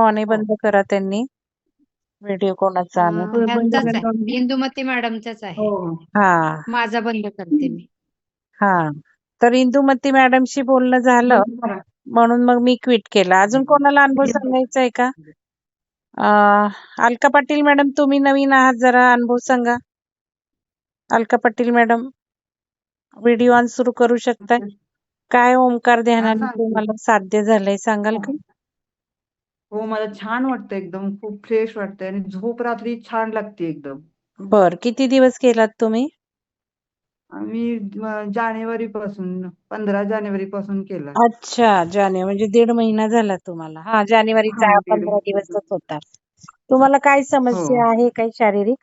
आणि बंद करा त्यांनी. व्हिडिओ कोणाचा ह्यांचाच आहे. इंदुमती मॅडमचाच आहे. हो. हा. माझा बंद करते मी. हा. तर इंदुमती मॅडमशी बोलणं झालं. म्हणून मग मी क्विट केलं. अजून कोणाला अनुभव सांगायचा आहे का? अं, अलका पाटील मॅडम तुम्ही नवीन आहात. जरा अनुभव सांगा. Alka Patil madam video on सुरू करू शकताय? काय ओंकार ध्यानाने सांगते. तुम्हाला साध्य झालंय सांगाल का? हो मला छान वाटतं एकदम. खूप फ्रेश वाटतंय आणि झोप रात्री छान लागते एकदम. बर किती दिवस केलात तुम्ही? आम्ही जानेवारी पासून पंधरा जानेवारी पासून केला. अच्छा जानेवारी म्हणजे दीड महिना झाला तुम्हाला. हा जानेवारीचा हा, दीड पंधरा महिना दिवसच होता. तुम्हाला काय समस्या हो. आहे काही शारीरिक?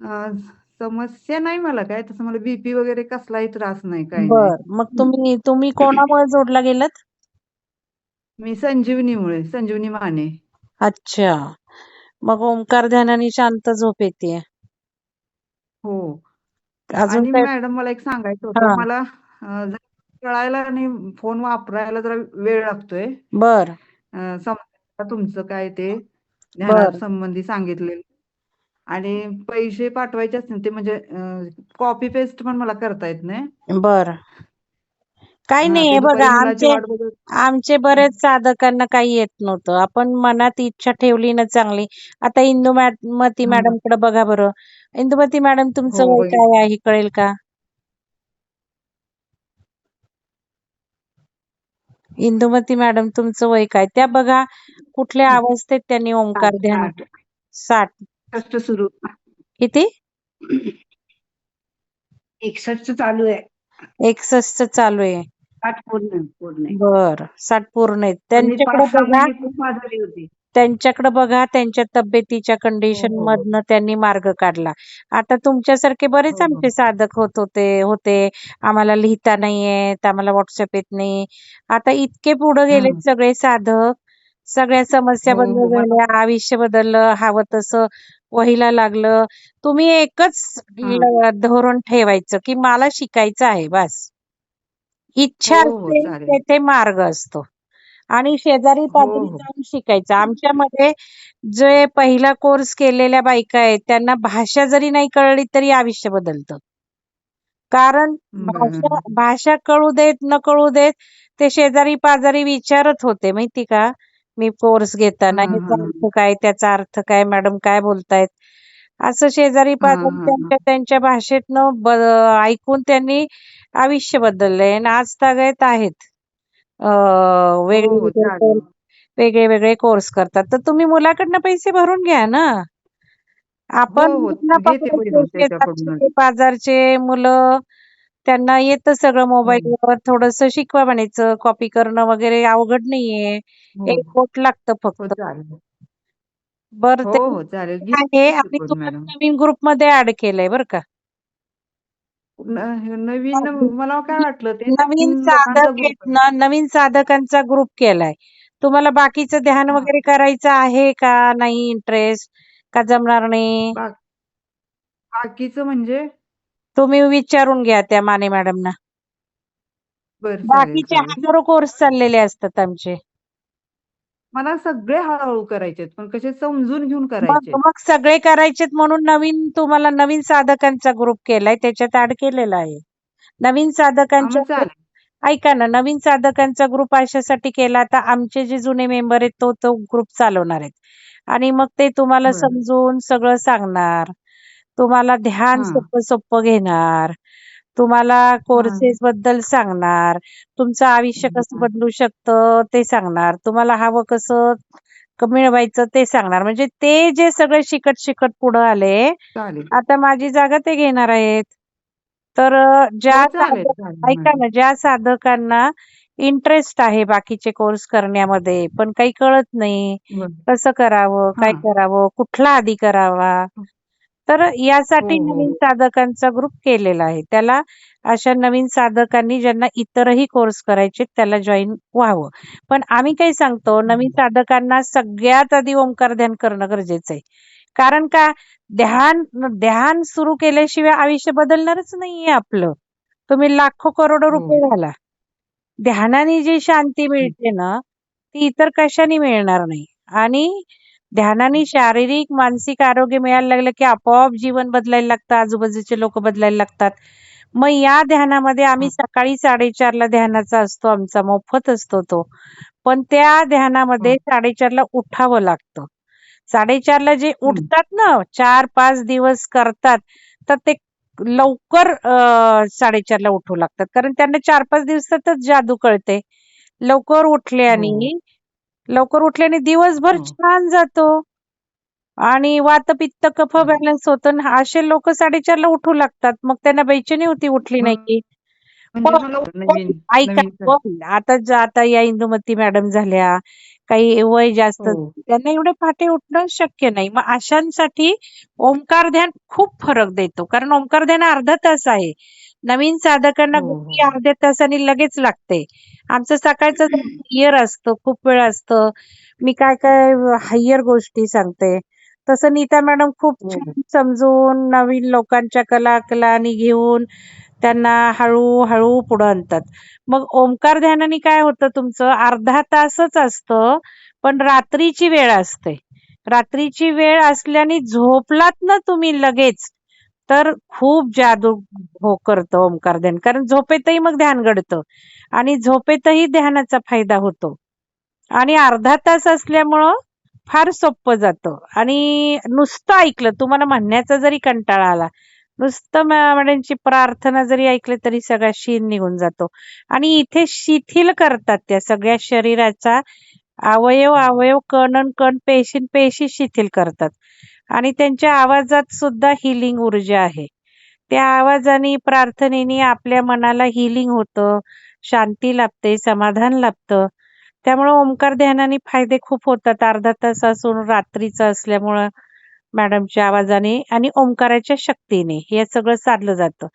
अं, समस्या नाही मला काय तसं मला बीपी वगैरे कसलाही त्रास नाही काही नाही. बर मग तुम्ही तुम्ही कोणामुळे जोडला गेलात? मी संजीवनीमुळे संजीवनी माने. अच्छा. मग ओंकार ध्यानाने शांत झोप येते. हो. अजून आणि काय? मॅडम मला एक सांगायचं हा. होतं मला अं, जरा कळायला आणि फोन वापरायला जरा वेळ लागतोय. बर. अं, समजा तुमचं काय ते बर. ध्यानासंबंधी सांगितलेलं. आणि पैसे पाठवायचे असतील ते म्हणजे कॉपी पेस्ट पण मला करता येत नाही. बर. काही हा, नाही हे बघा मुलाची आमचे वाट बघत आमचे बरेच साधकांना काही येत नव्हतं. आपण मनात इच्छा ठेवली ना चांगली. आता इंदुमती. मॅडमकडे बघा बरं. इंदुमती मॅडम तुमचं हो, वय बघितलं. काय आहे? कळेल का? इंदुमती मॅडम तुमचं वय काय? त्या बघा कुठल्या अवस्थेत त्यांनी ओंकार ध्यान साठ. सुरू. किती? एकसष्ट चालू आहे. एकसष्ट चालू आहे साठ पूर्ण पूर्ण आहे. बर साठ पूर्ण आहेत त्यांच्याकडे बघा महिने खूप आजारी होती त्यांच्याकडे बघा त्यांच्या तब्येतीच्या कंडिशन हो, हो. मधनं त्यांनी मार्ग काढला आता तुमच्यासारखे बरेच हो, हो. आमचे साधक होत होते होते आम्हाला लिहिता नाही येत आम्हाला व्हॉट्सअप येत नाही आता इतके पुढे गेले हं. सगळे साधक सगळ्या समस्या हो, बंद. मला- झाल्या आयुष्य बदललं हवं तसं वहीला लागलं तुम्ही एकच. ल- धोरण ठेवायचं की मला शिकायचं आहे बस इच्छा हो, हो, असते चालेल. तेथे मार्ग असतो आणि शेजारी पाजारी हो. जाऊन शिकायचं आमच्यामध्ये जे पहिला कोर्स केलेल्या बायका आहेत त्यांना भाषा जरी नाही कळली तरी आयुष्य बदलतं कारण भाषा बरं. भाषा कळू देत न कळू देत ते शेजारी पाजारी विचारत होते माहिती का मी कोर्स घेताना हं, ह्याचा हं. अर्थ काय त्याचा अर्थ काय मॅडम काय बोलतायत असं शेजारी पाजारी हं, हं. त्यांच्या त्यांच्या भाषेतनं ब ऐकून त्यांनी आयुष्य बदललंय आणि आज तागत आहेत अं, वेगळे हो, हो, वेगळे चालेल. कोर्स कोर्स करतात तर तुम्ही मुलाकडनं पैसे भरून घ्या ना आपण हो, हो. मुलांना घेते पकडायचे भरून शेजारचे त्याच्याकडूनच. पाजारचे मुलं त्यांना येतं सगळं हं. मोबाईलवर थोडस शिकवा म्हणायचं कॉपी करणं वगैरे अवघड नाहीये हो. एक बोट लागतं हो, फक्त चालेल. बरं हो, ते हो, चालेल. आहे आणि तुम्हाला मॅडम. नवीन ग्रुपमध्ये ऍड केलंय बरं का न- नवीन मला काय वाटलं ते नवीन नवीन लोकांचा साधक आहेत ग्रुप आहे. ना नवीन साधकांचा ग्रुप केलाय तुम्हाला बाकीचं ध्यान हा. वगैरे करायचं आहे का नाही इंटरेस्ट का जमणार नाही बाकीचं म्हणजे तुम्ही विचारून घ्या त्या माने मॅडमना. बर चालेल बाकीचे चालेल. हजारो कोर्स चाललेले असतात आमचे. मला सगळे हळूहळू करायचे पण कसे समजून घेऊन मग करायचे. मग सगळे करायचेत म्हणून नवीन तुम्हाला नवीन साधकांचा ग्रुप केलाय त्याच्यात ऍड केलेला आहे. नवीन साधकांच्या चालेल. ऐका ना नवीन साधकांचा ग्रुप अशासाठी केला आता आमचे जे जुने मेंबर आहेत तो तो ग्रुप चालवणार आहेत. आणि मग ते तुम्हाला बरं. समजून सगळं सांगणार. तुम्हाला ध्यान हा. सोपं सोपं घेणार. तुम्हाला कोर्सेस बद्दल सांगणार. तुमचं आयुष्य कसं. बदलू शकतं ते सांगणार. तुम्हाला हवं कसं क- मिळवायचं ते सांगणार. म्हणजे ते जे सगळे शिकत शिकत पुढे आले चालेल. आता माझी जागा ते घेणार आहेत. तर अ, ज्या हो, चालेल साधक- चालेल. ऐका ना ज्या साधकांना इंटरेस्ट आहे बाकीचे कोर्स करण्यामध्ये पण काही कळत नाही. बरं. कसं करावं काय हा. करावं कुठला आधी करावा? तर यासाठी हो, हो. नवीन साधकांचा ग्रुप केलेला आहे. त्याला अशा नवीन साधकांनी ज्यांना इतरही कोर्स करायचे त्याला जॉईन व्हावं. पण आम्ही काय सांगतो नवीन साधकांना सगळ्यात आधी ओंकार ध्यान करणं गरजेचं आहे. कारण का ध्यान ध्यान सुरू केल्याशिवाय आयुष्य बदलणारच नाहीये आपलं. तुम्ही लाखो करोडो रुपये हो. घाला. ध्यानाने जी शांती मिळते ना ती इतर कशाने मिळणार नाही. आणि ध्यानाने शारीरिक मानसिक आरोग्य मिळायला लागलं की आपोआप जीवन बदलायला लागतं आजूबाजूचे लोक बदलायला लागतात. मग या ध्यानामध्ये आम्ही सकाळी साडेचारला ध्यानाचा असतो आमचा मोफत असतो तो. पण त्या ध्यानामध्ये साडेचारला उठावं लागतं. साडेचारला जे उठतात ना चार पाच दिवस करतात तर ते लवकर साडेचारला उठू लागतात. कारण त्यांना चार पाच दिवसातच जादू कळते. लवकर उठल्याने लवकर उठल्याने दिवसभर हो. छान जातो आणि वात पित्त कफ हं. बॅलन्स होतं आणि असे लोक साडेचारला उठू लागतात मग त्यांना बेचैनी होती उठली नाही. की म्हणजे पण- मला पण नवीन ऐका नवीन सर. पण आता ज- आता या इंदुमती मॅडम झाल्या काही वय जास्त हो. त्यांना एवढे पहाटे उठणं शक्य नाही मग अशांसाठी ओंकार ध्यान खूप फरक देतो कारण ओंकार ध्यान अर्धा तास आहे नवीन साधकांना हो, हो. अर्ध्या तासाने लगेच लागते. आमचं सकाळचं हायर असतं खूप वेळ असतं. मी काय काय हायर गोष्टी सांगते. तसं नीता मॅडम खूप हो. छान समजून नवीन लोकांच्या कला कलानी घेऊन त्यांना हळूहळू पुढे आणतात. मग ओंकार ध्यानाने काय होतं तुमचं? अर्धा तासच असतं पण रात्रीची वेळ असते. रात्रीची वेळ असल्याने झोपलात ना तुम्ही लगेच तर खूप जादू हो करतं ओंकार ध्यान. कारण झोपेतही मग ध्यान घडतं. आणि झोपेतही ध्यानाचा फायदा होतो. आणि अर्धा तास असल्यामुळं फार सोपं जातं. आणि नुसतं ऐकलं तुम्हाला म्हणण्याचा जरी कंटाळा आला नुसतं मॅडमची प्रार्थना जरी ऐकली तरी सगळा शीन निघून जातो. आणि इथे शिथिल करतात त्या सगळ्या शरीराचा अवयव अवयव कण कण पेशी पेशी शिथिल करतात. आणि त्यांच्या आवाजात सुद्धा हिलिंग ऊर्जा आहे. त्या आवाजाने प्रार्थनेने आपल्या मनाला हिलिंग होतं शांती लाभते समाधान लाभतं. त्यामुळे ओंकार ध्यानाने फायदे खूप होतात. अर्धा तास असून रात्रीचं असल्यामुळं मॅडमच्या आवाजाने आणि ओंकाराच्या शक्तीने हे सगळं साधलं जातं.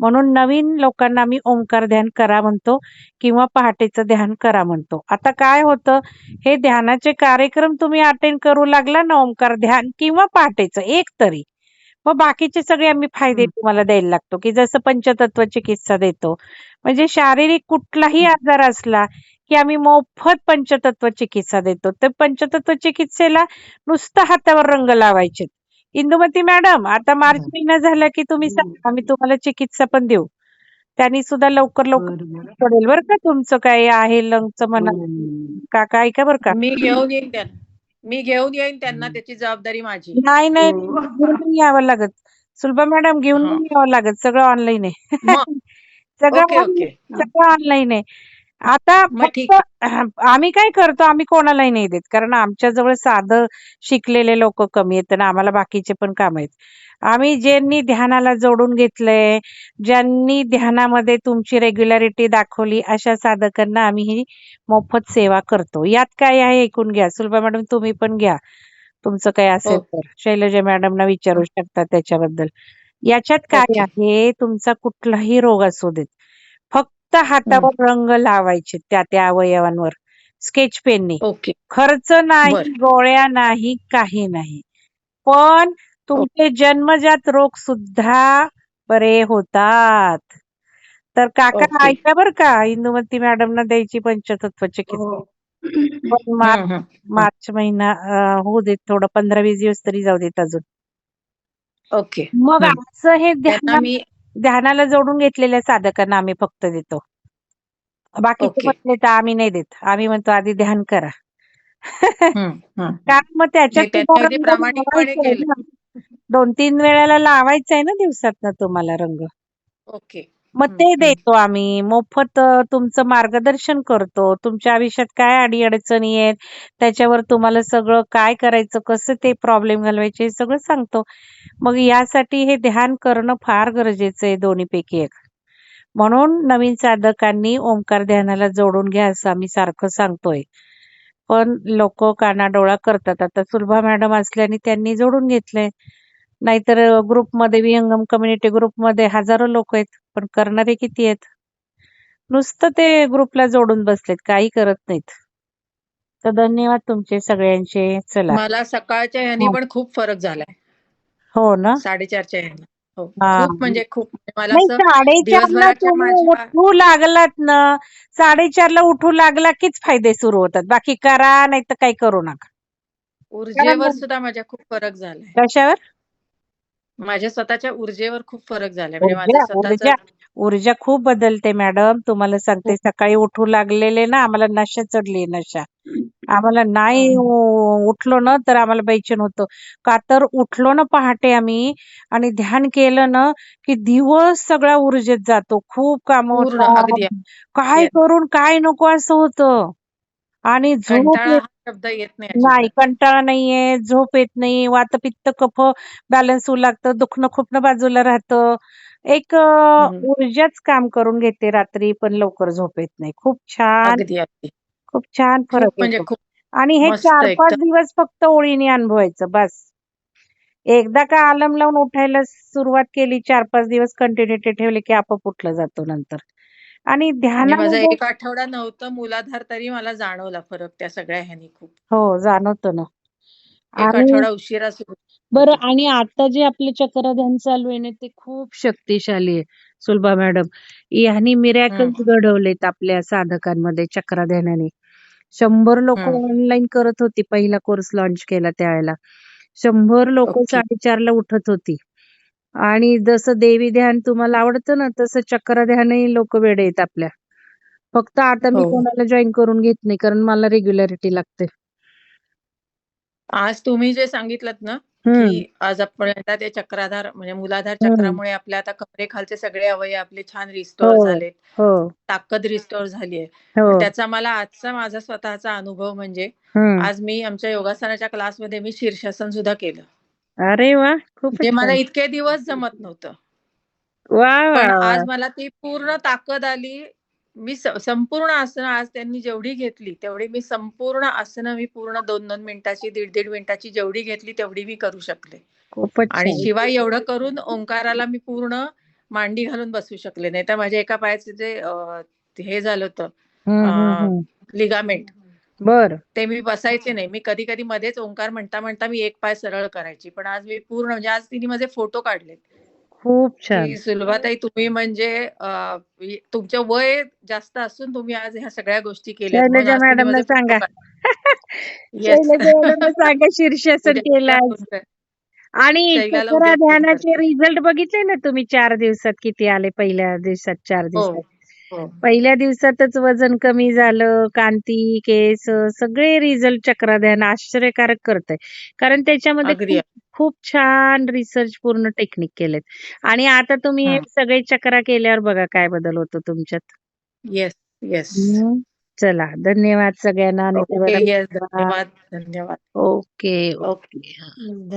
म्हणून नवीन लोकांना मी ओंकार ध्यान करा म्हणतो किंवा पहाटेचं ध्यान करा म्हणतो. आता काय होतं? हे ध्यानाचे कार्यक्रम तुम्ही अटेंड करू लागला ना ओंकार ध्यान किंवा पहाटेचं एक तरी. मग बाकीचे सगळे आम्ही फायदे. तुम्हाला द्यायला लागतो की जसं पंचतत्व चिकित्सा देतो. म्हणजे शारीरिक कुठलाही आजार असला की आम्ही मोफत पंचतत्व चिकित्सा देतो. तर पंचतत्व चिकित्सेला नुसतं हातावर रंग लावायचे इंदुमती मॅडम आता मार्च. महिना झाला की तुम्ही सांगा आम्ही तुम्हाला चिकित्सा पण देऊ. त्यांनी सुद्धा लवकर लवकर. पडेल बरं का तुमचं काय आहे लंगचं म्हणा. हं. काका ऐका बरं का. मी घेऊन येईन त्यांना मी घेऊन येईन त्यांना. त्याची जबाबदारी माझी. नाही नाही हो. घेऊन यावं लागत. सुलभा मॅडम घेऊन यावं लागत. सगळं ऑनलाईन आहे. सगळं सगळं ऑनलाईन आहे. आता मग ठीक फक्त आम्ही काय करतो आम्ही कोणालाही नाही देत. कारण आमच्या जवळ साधं शिकलेले लोक कमी आहेत आणि आम्हाला बाकीचे पण काम आहेत. आम्ही ज्यांनी ध्यानाला जोडून घेतलंय ज्यांनी ध्यानामध्ये तुमची रेग्युलॅरिटी दाखवली अशा साधकांना आम्ही ही मोफत सेवा करतो. यात काय आहे ऐकून घ्या. सुलभा मॅडम तुम्ही पण घ्या. तुमचं काय असेल. तर. शैलजा मॅडमना विचारू शकता त्याच्याबद्दल. याच्यात काय. आहे? तुमचा कुठलाही रोग असू देत. फक्त हातावर रंग लावायचे त्या त्या अवयवांवर स्केच पेनने ओके खर्च नाही बर. गोळ्या नाही काही नाही पण तुमचे जन्मजात रोग सुद्धा बरे होतात तर काका ओके. ऐका बर का इंदुमती मॅडमना द्यायची पंचतत्व चिकित्सा हो. पण मार्च हं, हं. मार्च महिना अं, होऊ देत थोडं पंधरा वीस दिवस तरी जाऊ देत अजून ओके मग हं. असं हे त्यांना ध्यान मी ध्यानाला जोडून घेतलेल्या साधकांना आम्ही फक्त देतो बाकीचे ओके. म्हटले तर आम्ही नाही देत आम्ही म्हणतो आधी ध्यान करा. कारण मग त्याच्यात. दोन तीन वेळेला लावायचा आहे ना दिवसात तुम्हाला रंग ओके मग हं, ते हं. देतो आम्ही. मोफत अ, तुमचं मार्गदर्शन करतो. तुमच्या आयुष्यात काय अडीअडचणी आहेत? त्याच्यावर तुम्हाला सगळं काय करायचं? कसं ते प्रॉब्लेम घालवायचे हे सगळं सांगतो. मग यासाठी हे ध्यान करणं फार गरजेचं आहे दोन्हीपैकी एक. म्हणून नवीन साधकांनी ओंकार ध्यानाला जोडून घ्या असं आम्ही सारखं सांगतोय. पण लोक कानाडोळा करतात. आता सुलभा मॅडम असल्याने त्यांनी जोडून घेतलंय. नाहीतर ग्रुपमध्ये विहंगम कम्युनिटी ग्रुपमध्ये हजारो लोक आहेत. पण करणारे किती आहेत? नुसतं ते ग्रुपला जोडून बसलेत काही करत नाहीत. तर धन्यवाद तुमचे सगळ्यांचे. चला. मला सकाळच्या ह्यानी हा. पण खूप फरक झालाय. हो ना? साडेचारच्या ह्यानी. हो. हा. खूप म्हणजे खूप मला नाही असं साडेचारला दिवसभराच्या तुम्ही माझ्या उठू लागलात ना साडेचारला उठू लागला कीच फायदे सुरू होतात. बाकी करा नाही तर काही करू नका. ऊर्जेवर सुद्धा माझ्या खूप फरक झालाय. कशावर? माझ्या स्वतःच्या ऊर्जेवर खूप फरक झालाय. म्हणजे ऊर्जा माझं ऊर्जा स्वतःच ऊर्जा खूप बदलते मॅडम. तुम्हाला सांगते सकाळी उठू लागलेले ना आम्हाला नशा चढली नशा. आम्हाला नाही उ- उठलो ना तर आम्हाला बेचैन होतं. का तर उठलो ना पहाटे आम्ही आणि ध्यान केलं ना की दिवस सगळा ऊर्जेत जातो. खूप काम पूर्ण होतात. अगदी. काय. करून काय नको असं होतं. आणि झोप कंटाळा येत हा शब्द येत नाही नाही अजिबात. कंटाळा नाहीये झोप येत नाही वातपित्त कफ बॅलन्स होऊ लागतं दुखणं खुपणं बाजूला राहतं एक अं. ऊर्जाच काम करून घेते रात्री पण लवकर झोप येत नाही खूप छान अगदी अगदी खूप छान खूप फरक म्हणजे येतो खूप आणि हे मस्त चार पाच एकदम. दिवस फक्त ओळीने अनुभवायचं बस एकदा का आलम लावून उठायला सुरुवात केली चार पाच दिवस कंटिन्युटी ठेवली की आपोआप उठलं जातो नंतर आणि म्हणजे माझा एक आठवडा नव्हतं मूलाधार तरी मला जाणवला फरक त्या सगळ्या ह्यानी खूप. हो जाणवतो ना. एक आणि आठवडा उशिरा सुरू. बरं होतं. आणि आता जे आपले चक्र ध्यान चालू आहे ना ते खूप शक्तिशाली आहे सुलभा मॅडम. यांनी मिरॅकल्स घडवलेत आपल्या साधकांमध्ये चक्र ध्यानाने शंभर लोक. ऑनलाईन करत होती पहिला कोर्स लॉन्च केला त्यावेळेला. शंभर लोक ओके. साडेचारला उठत होती. आणि जसं देवी ध्यान तुम्हाला आवडतं ना तसं चक्र ध्यानही लोक वेडे आहेत आपल्या. फक्त आता मी हो. कोणाला जॉईन करून घेत नाही कारण मला रेग्युलॅरिटी लागते. आज तुम्ही जे सांगितलं ना हम्म. की आज आपण आता ते चक्राधार म्हणजे मूलाधार हम्म. चक्रामुळे आपल्या आता कमरेखालचे सगळे अवयव आपले छान रिस्टोर हो झालेत. हो. ताकद रिस्टोर झाली आहे. हो. त्याचा मला आजचा माझा स्वतःचा अनुभव म्हणजे हम्म. आज मी आमच्या योगासनाच्या क्लासमध्ये मी शीर्षासन सुद्धा केलं. अरे वा खूपच जे मला छान. इतके दिवस जमत नव्हतं. वा वा पण वा आज मला ती पूर्ण ताकद आली. मी स- संपूर्ण आसनं आज त्यांनी जेवढी घेतली तेवढी मी संपूर्ण आसनं मी पूर्ण दोन दोन मिनिटाची दीड दीड मिनिटाची जेवढी घेतली तेवढी मी करू शकले. खूपच आणि छान. शिवाय एवढं करून ओंकाराला मी पूर्ण मांडी घालून बसू शकले नाही. तर माझ्या एका पायाचे जे अं, हे झालं होतं हम्म हम्म हम्म. लिगामेंट. बर. ते मी बसायचे नाही. मी कधी कधी मध्येच ओंकार म्हणता म्हणता मी एक पाय सरळ करायची. पण आज मी पूर्ण म्हणजे आज तिने माझे फोटो काढले खूप छान. सुलभाताई तुम्ही म्हणजे अं, तुमचं वय जास्त असून तुम्ही आज ह्या सगळ्या गोष्टी केल्या शैलजा मॅडमला सांगा. शैलजा सांगा शीर्षासन केलं आज. आणि शैलाला चक्र उद्या फोन ध्यानाचे करते. रिझल्ट बघितले ना तुम्ही चार दिवसात? किती आले पहिल्या दिवसात चार हो. दिवसात? हो. पहिल्या दिवसातच वजन कमी झालं कांती केस सगळे रिझल्ट चक्र ध्यान आश्चर्यकारक करतंय. कारण त्याच्यामध्ये अगदी खूप खूप छान रिसर्च पूर्ण टेक्निक केलेत. आणि आता तुम्ही हे. हं. सगळे चक्रा केल्यावर बघा काय बदल होतो तुमच्यात. Yes yes. चला धन्यवाद सगळ्यांना. ओके येस धन्यवाद धन्यवाद. Okay okay okay